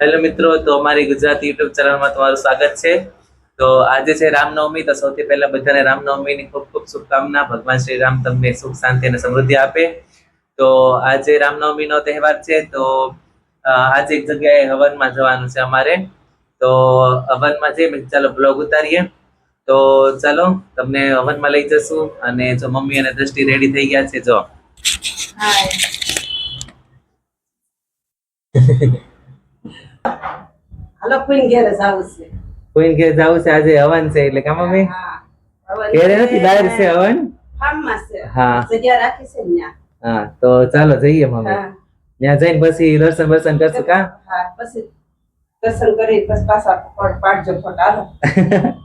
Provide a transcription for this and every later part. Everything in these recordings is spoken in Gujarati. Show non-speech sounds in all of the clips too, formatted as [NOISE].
હેલો મિત્રો તો અમારી ગુજરાતી યુટ્યુબ ચેનલમાં તમારું સ્વાગત છે. તો આજે છે રામનવમી તો સૌથી પહેલા બધાને રામનવમીની ખૂબ ખૂબ શુભકામના. ભગવાન શ્રી રામ તમને સુખ શાંતિ અને સમૃદ્ધિ આપે. તો આજે રામનવમીનો તહેવાર છે તો આજે એક જગ્યાએ હવનમાં જવાનું છે અમારે. તો હવનમાં જઈ મેં ચાલો બ્લોગ ઉતારીએ. તો ચાલો તમને હવનમાં લઈ જશું અને જો મમ્મી અને દ્રષ્ટિ રેડી થઈ ગયા છે જો. [LAUGHS] હાલો કોઈન ઘેર જાવું છે. કોઈન ઘેર જાવું છે. આજે હવન છે એટલે કા મમ્મી? ઘેરે નથી બહાર છે હવન? ફાર્મમાં છે. હા. જગ્યા રાખી છે ન્યા. હા તો ચાલો જઈએ મમ્મી. હા. ત્યાં જઈને પછી દર્શન બર્શન કરશું કા? હા પછી દર્શન કરી પછી પાછા પડ- પાડજો ફોટા [LAUGHS]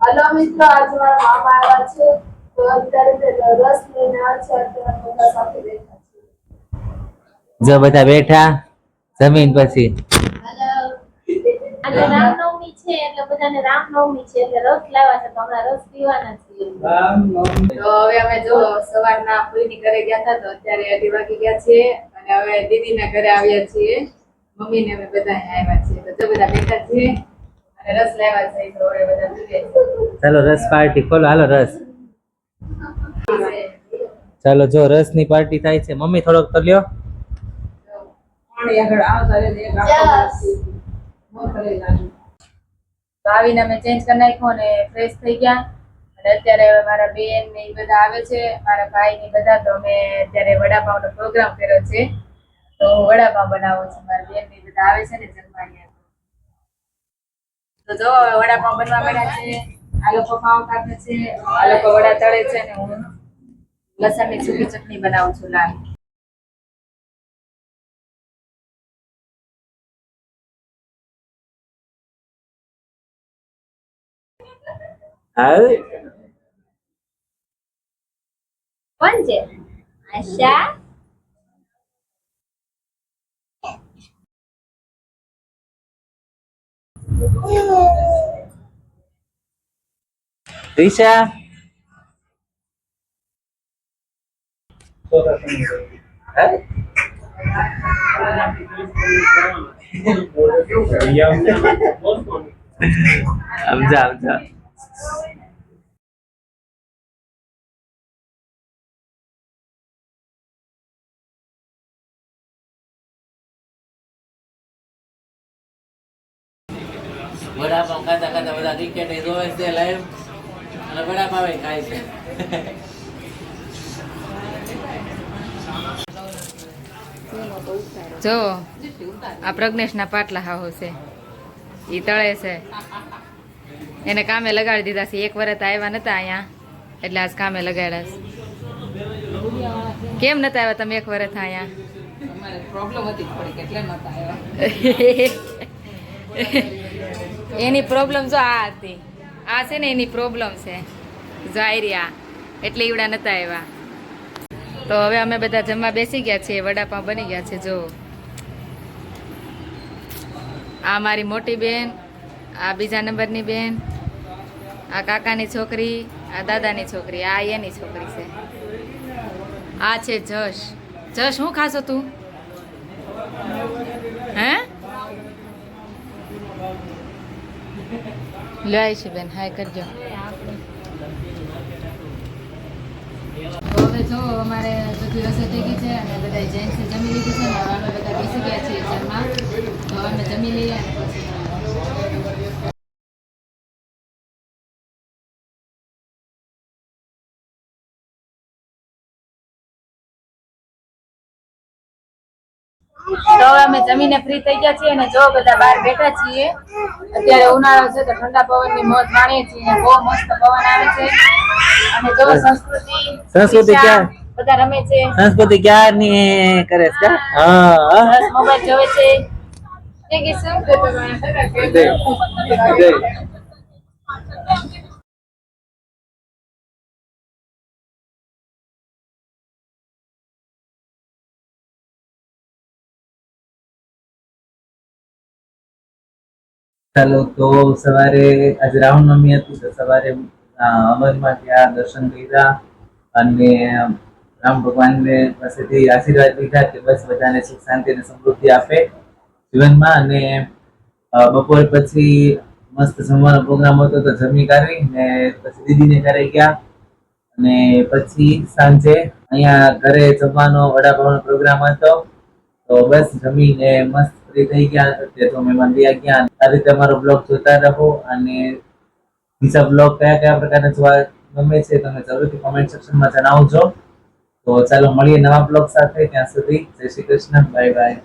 હલો મિત્રો આજે મારા મામા આવ્યા છે. તો અત્યારે તે રસ લઈને આવ્યા છે. અત્યારે બધા સાથે બેઠા છે. જો બધા બેઠા જમીન પછી. આજે રામનવમી છે એટલે બધાને રામનવમી છે એટલે રસ લાવ્યા છે તો હમણાં રસ પીવાના છે. તો હવે અમે જો સવારના ફૂઈની ઘરે ગયા હતા તો અત્યારે અઢી વાગી ગયા છે અને હવે દીદીના ઘરે આવ્યા છીએ. મમ્મી ને અમે બધા આવ્યા છીએ. તો બધા બેઠા છીએ ચાલો રસ પાર્ટી ખોલો હાલો રસ. ચાલો જો રસની પાર્ટી થાય છે મમ્મી થોડોક તો લ્યો. આવીને અમે ચેન્જ કરી નાખ્યો અને ફ્રેશ થઈ ગયા. અને અત્યારે હવે મારા બેન ને એ બધા આવે છે મારા ભાઈ ને બધા. તો અમે અત્યારે વડાપાવનો પ્રોગ્રામ કર્યો છે. તો હું વડાપાવ બનાવું છું. મારા બેન ને બધા આવે છે ને જમવાની તો જો હવે વડાપાવ બનવા માંડ્યા છે આ લોકો પાવ કાપે છે આ લોકો વડા તળે છે ને હું લસણની સૂકી ચટણી બનાવું છું લાલ હાલ કોણ છે આશા દિશા હાલ? સમજા સમજા વડાપાવ ખાતા ખાતા બધા ક્રિકેટ જોવે છે લાઈવ અને વડાપાવ ખાય છે. જો આ પ્રજ્ઞેશના પાટલા હાવ છે. ઈ તળે છે. એને કામે લગાડી દીધા છે. એક વરસ આવ્યા નતા અહીંયા. એટલે આજ કામે લગાડ્યા છે. કેમ નતા આવ્યા તમે એક વરત અહીંયા? [LAUGHS] એની પ્રોબ્લેમ જો આ હતી. આ છે ને એની પ્રોબ્લેમ છે. જાયરિયા એટલે ઈવડા નતા આવ્યા તો હવે અમે બધા જમવા બેસી ગયા છીએ વડાપાઉં બની ગયા છે જો આ મારી મોટી બેન, આ બીજા નંબરની બેન, આ કાકાની છોકરી, આ દાદાની છોકરી, આ એની છોકરી છે. આ છે જશ. જશ શું ખાશો તું હે લે છે બેન, હાય કરજો. હવે જો અમારે બધી રસોઈ થઈ ગઈ છે અને બધા જેન્ટ્સે જમી લીધી છે અને અમે બધા બેસી ગયા છીએ જમવા તો અમે જમી લઈએ તો હવે અમે જમીને ફ્રી થઈ ગયા છીએ અને જો બધા બહાર બેઠા છીએ અત્યારે ઉનાળો છે તો ઠંડા પવનની મોજ માણીએ છીએ બહુ મસ્ત પવન આવે છે. અને જો સંસ્કૃતિ સંસ્કૃતિ ક્યાં? બધા રમે છે. સંસ્કૃતિ ક્યારની કરે છે? હા બસ મોબાઈલ જોવે છે. કે કીશું ચાલો, તો સવારે આજે રામનવમી હતી, તો સવારે અમરમાં ત્યાં દર્શન લીધા અને રામ ભગવાનને પાસેથી આશીર્વાદ લીધા કે બસ બધાને સુખ, શાંતિ અને સમૃદ્ધિ આપે જીવનમાં અને બપોર પછી મસ્ત જમવાનો પ્રોગ્રામ હતો, તો જમી કાઢી ને પછી દીદીને ઘરે ગયા અને પછી સાંજે અહીંયા ઘરે જમવાનો વડાપાવનો પ્રોગ્રામ હતો, તો બસ જમીને મસ્ત ફ્રી થઈ ગયા અત્યારે તો મહેમાન ગયા ગયા. આ રીતે અમારો બ્લોગ જોતા રહો અને બીજા બ્લોગ કયા કયા પ્રકારના જોવા ગમે છે તમે જરૂરથી કોમેન્ટ સેક્શનમાં જણાવજો. તો ચાલો મળીએ નવા બ્લોગ સાથે. ત્યાં સુધી જય શ્રી કૃષ્ણ. Bye bye